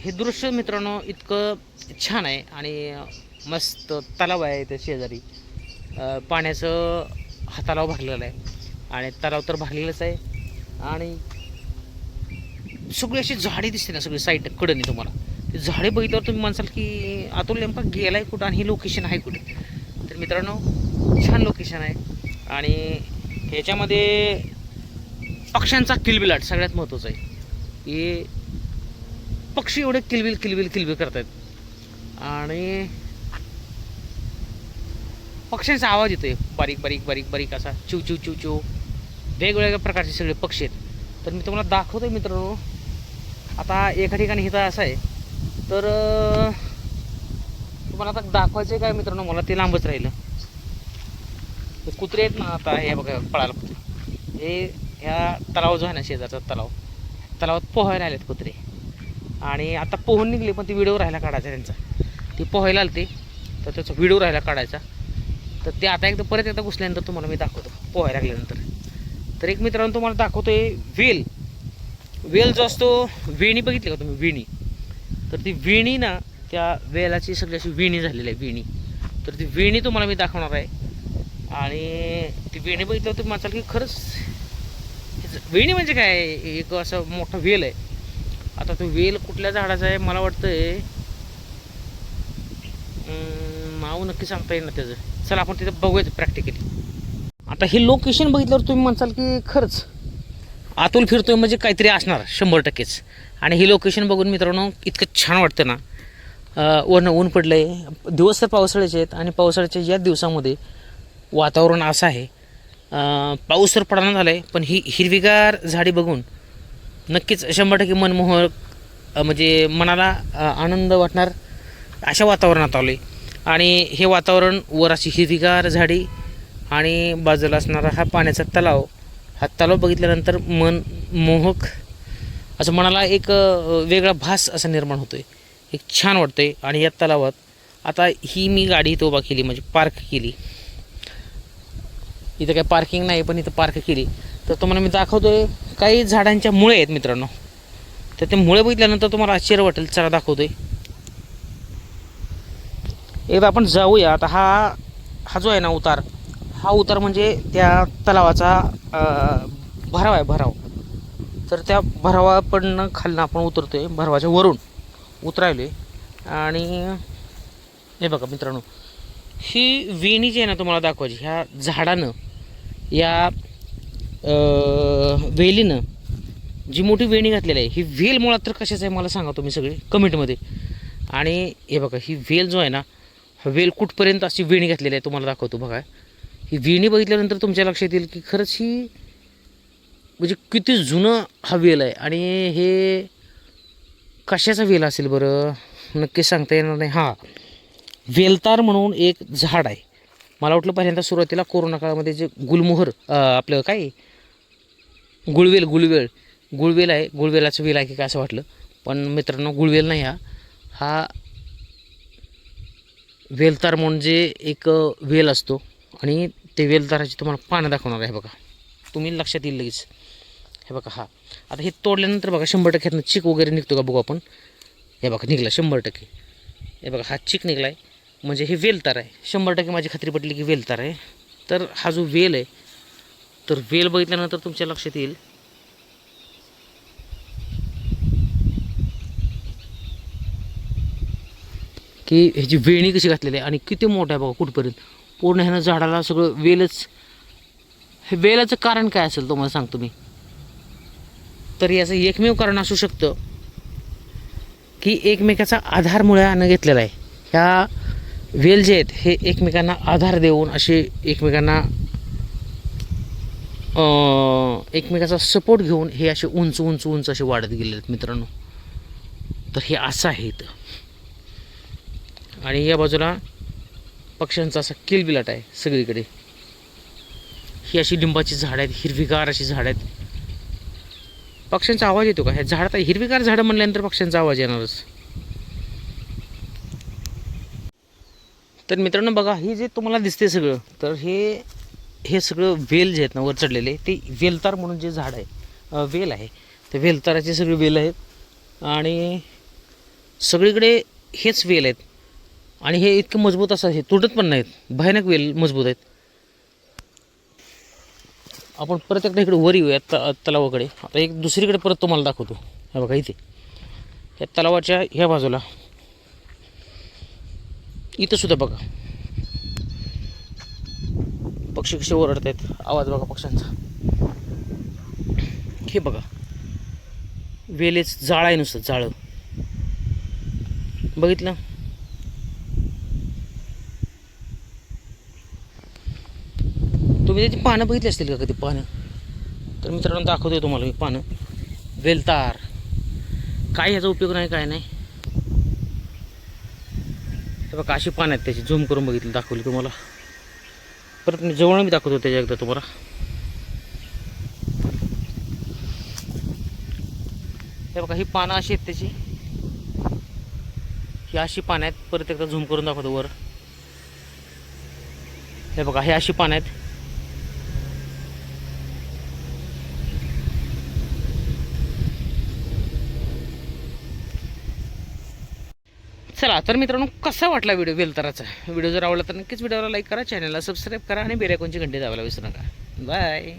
हे दृश्य मित्रांनो इतकं छान आहे आणि मस्त तलाव आहे त्या शेजारी. पाण्याचं हा तलाव भरलेला आहे. आणि तलाव तर भरलेलाच आहे. आणि सगळी अशी झाडे दिसते ना सगळी साईड कडनी तुम्हाला. ते झाडे बघितल्यावर तुम्ही म्हणसाल की अतुल नेमका आहे कुठं आणि हे लोकेशन आहे कुठे? तर मित्रांनो छान लोकेशन आहे. आणि ह्याच्यामध्ये पक्ष्यांचा किलबिलाट सगळ्यात महत्त्वाचा आहे. की पक्षी एवढे किलबिल किलबिल किलबिल करतायत. आणि पक्ष्यांचा आवाज येतोय. बारीक बारीक बारीक बारीक असा. चिव चिव चिव चिव. वेगवेगळ्या प्रकारचे सगळे पक्षी आहेत. तर मी तुम्हाला दाखवतोय मित्रांनो. आता एका ठिकाणी इथं असं आहे. तर तुम्हाला आता दाखवायचं आहे काय मित्रांनो? मला ते लांबच राहिलं. कुत्रे आहेत ना आता हे बघा पळायला कुत्रे. हे ह्या तलाव जो आहे ना शेजारचा तलाव. तलावात पोहायला आलेत कुत्रे. आणि आता पोहून निघले पण ती व्हिडिओ राहायला काढायचा त्यांचा. ती पोहायला आलते तर त्याचा व्हिडिओ राहायला काढायचा. तर ते आता एकदा परत एकदा घुसल्यानंतर तुम्हाला मी दाखवतो पोहायला लागल्यानंतर. तर एक मित्रांनो तुम्हाला दाखवतोय वेल वेल जो असतो वेणी बघितली का तुम्ही? वेणी. तर ती वेणी ना त्या वेलाची सगळी अशी वेणी झालेली आहे वेणी. तर ती वेणी तुम्हाला मी दाखवणार आहे. आणि ती वेणी बघितल्यावर तुम्ही म्हणाल की खरंच वेणी म्हणजे काय? एक असं मोठा वेल आहे. आता तो वेल कुठल्या झाडाचं आहे मला वाटतंय आहे नाव नक्की सांगता येईल ना त्याचं. चला आपण तिथं बघूयात प्रॅक्टिकली आता हे लोकेशन बघितल्यावर तुम्ही म्हणसाल की खरंच आतून फिरतोय म्हणजे काहीतरी असणार शंभर टक्केच. आणि हे लोकेशन बघून मित्रांनो इतकं छान वाटतं ना. अं, ऊन पडलं आहे दिवस तर पावसाळ्याचे आहेत आणि पावसाळ्याच्या या दिवसामध्ये वातावरण असं आहे. पाऊस तर पडाना झाला आहे पण ही हिरवीगार झाडी बघून नक्कीच शंभर टक्के मनमोहक म्हणजे मनाला आनंद वाटणार अशा वातावरणात आलो आहे आणि हे वातावरण वर अशी हिरवीगार झाडी आणि बाजूला असणारा हा पाण्याचा तलाव हा तलाव बघितल्यानंतर मन मोहक असं मनाला एक वेगळा भास असा निर्माण होतो आहे एक छान वाटतं आहे आणि या तलावात आता ही मी गाडी इथं उभा केली म्हणजे पार्क केली. इथं काही पार्किंग नाही पण इथं पार्क केली. तर तुम्हाला मी दाखवतो आहे काही झाडांच्या मुळे आहेत मित्रांनो. तर ते मुळे बघितल्यानंतर तुम्हाला आश्चर्य वाटेल. चला दाखवतोय. एकदा आपण जाऊया. आता हा हा जो आहे ना उतार हा उतार म्हणजे त्या तलावाचा भराव आहे भराव. तर त्या भरावापडनं खालनं आपण उतरतोय भरावाच्या वरून उतरायलोय. आणि हे बघा मित्रांनो ही वेणी जी आहे ना तुम्हाला दाखवायची ह्या झाडानं या वेलीनं जी मोठी वेणी घातलेली आहे ही वेल मुळात तर कशाचं आहे मला सांगा तुम्ही सगळे कमेंटमध्ये. आणि हे बघा ही वेल जो आहे ना हा वेल कुठपर्यंत अशी वेणी घातलेली आहे तुम्हाला दाखवतो बघा. ही वेणी बघितल्यानंतर तुमच्या लक्षात येईल की खरंच ही म्हणजे किती जुनं हा वेल आहे. आणि हे कशाचा वेल असेल बरं? नक्कीच सांगता येणार नाही. हां वेलतार म्हणून एक झाड आहे. मला वाटलं पहिल्यांदा सुरुवातीला कोरोना काळामध्ये जे गुलमोहर आपलं काय? गुळवेल गुळवेल गुळवेल आहे गुळवेलाचं वेल आहे की काय असं वाटलं. पण मित्रांनो गुळवेल नाही हा. हा वेलतार म्हणजे एक वेल असतो आणि ते वेलताराची तुम्हाला पानं दाखवणार आहे बघा. तुम्ही लक्षात येईल लगेच. हे बघा हा. आता हे तोडल्यानंतर बघा शंभर टक्के ह्यातनं चिक वगैरे निघतो का बघू आपण. हे बघा निघला शंभर टक्के. हे बघा हा चिक निघला आहे म्हणजे हे वेलतार आहे. शंभर टक्के माझी खात्री पटली की वेलतार आहे. तर हा जो वेल आहे तर वेल बघितल्यानंतर तुमच्या लक्षात येईल. की ह्याची वेणी कशी घातलेली आहे आणि किती मोठं आहे बघा कुठपर्यंत? पूर्ण ह्यानं झाडाला सगळं वेलच. हे वेलाचं कारण काय असेल तुम्हाला सांगतो मी. तर याचं एकमेव कारण असू शकतं की एकमेकाचा आधार मुळानं घेतलेला आहे. ह्या वेल जे आहेत हे एकमेकांना आधार देऊन असे एकमेकांना एकमेकाचा सपोर्ट घेऊन हे असे उंच उंच उंच असे वाढत गेले आहेत मित्रांनो. तर हे असं आहे इथं. आणि या बाजूला पक्ष्यांचा असा किलबिलाट आहे सगळीकडे. ही अशी लिंबाची झाडं आहेत हिरवीगार अशी झाडं आहेत. पक्ष्यांचा आवाज येतो का? ह्या झाडात हिरवीगार झाडं म्हणल्यानंतर पक्ष्यांचा आवाज येणारच. तर मित्रांनो बघा हे जे तुम्हाला दिसते सगळं तर हे हे सगळं वेल जे आहेत ना वर चढलेले ते वेलतार म्हणून जे झाड आहे वेल आहे. ते वेलताराचे सगळे वेल आहेत. आणि सगळीकडे हेच वेल आहेत. आणि हे इतकं मजबूत असं हे तुटत पण नाहीत. भयानक वेल मजबूत आहेत. आपण परत एकदा इकडे वर येऊया त तलावाकडे. आता एक दुसरीकडे परत तुम्हाला दाखवतो. हे बघा इथे. या तलावाच्या ह्या बाजूला. इथं सुद्धा बघा. पक्षी कसे ओरडत आहेत आवाज बघा पक्ष्यांचा. हे बघा. वेलेच जाळ आहे नुसतं जाळं. बघितलं? तुम्ही त्याची पानं बघितली असतील का कधी पानं? तर मित्रांनो दाखवतोय तुम्हाला मी पानं. वेलतार काय ह्याचा उपयोग नाही काय नाही. हे बघा अशी पानं आहेत त्याची. झूम करून बघितली दाखवली तुम्हाला. परत मी जवळ मी दाखवतो त्याच्या एकदा तुम्हाला. हे बघा ही पानं अशी आहेत त्याची. ही अशी पानं आहेत. परत एकदा झूम करून दाखवतो वर. हे बघा हे अशी पानं आहेत. चला तर मित्रांनो कसा वाटला व्हिडिओ? वेलतराचा. व्हिडिओ जर आवडला तर नक्कीच व्हिडिओला लाईक करा चॅनलला सबस्क्राईब करा आणि बेरेकोनची घंटी दाबायला विसरू नका. बाय